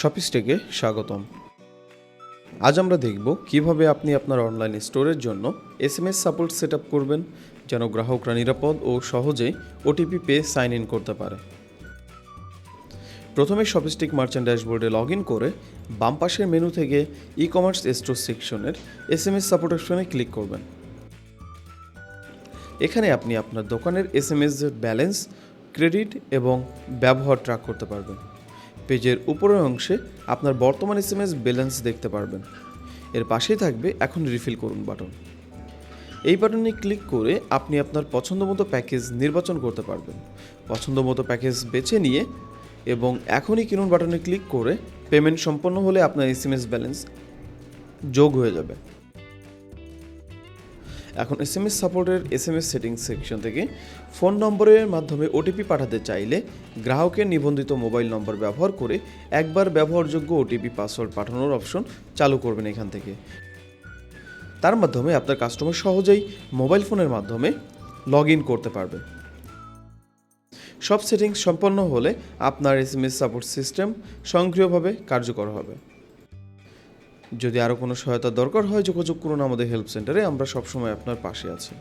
শপিস্টেকে স্বাগতম। আজ আমরা দেখব কীভাবে আপনি আপনার অনলাইন স্টোরের জন্য S M S support set করবেন, যেন গ্রাহকরা নিরাপদ ও সহজেই ওটিপি পেয়ে সাইন ইন করতে পারে। প্রথমে শপিস্টিক মার্চেন্ট ড্যাশবোর্ডে লগ ইন করে বাম পাশের মেনু থেকে ই কমার্স স্টোর সেকশনের এস এম এস সাপোর্ট অপশনে ক্লিক করবেন। এখানে আপনি আপনার দোকানের S M S balance, credit এবং ব্যবহার ট্র্যাক করতে পারবেন। পেজের উপরের অংশে আপনার বর্তমান এস এম এস ব্যালেন্স দেখতে পারবেন। এর পাশেই থাকবে এখন রিফিল করুন বাটন। এই বাটনে ক্লিক করে আপনি আপনার পছন্দ মতো প্যাকেজ নির্বাচন করতে পারবেন। পছন্দ মতো প্যাকেজ বেছে নিয়ে এবং এখনই কিনুন বাটনে ক্লিক করে পেমেন্ট সম্পন্ন হলে আপনার এস এম এস ব্যালেন্স যোগ হয়ে যাবে। এখন এস এম এস সাপোর্টের S M S settings section থেকে ফোন নম্বরের মাধ্যমে ওটিপি পাঠাতে চাইলে গ্রাহকের নিবন্ধিত মোবাইল নম্বর ব্যবহার করে একবার ব্যবহারযোগ্য ওটিপি পাসওয়ার্ড পাঠানোর অপশন চালু করবেন এখান থেকে। তার মাধ্যমে আপনার কাস্টমার সহজেই মোবাইল ফোনের মাধ্যমে লগ ইন করতে পারবে। সব সেটিংস সম্পন্ন হলে আপনার S M S support system স্বয়ংক্রিয়ভাবে কার্যকর হবে। যদি আরও কোনো সহায়তা দরকার হয়, যোগাযোগ করুন আমাদের হেল্প সেন্টারে। আমরা সবসময় আপনার পাশে আছি।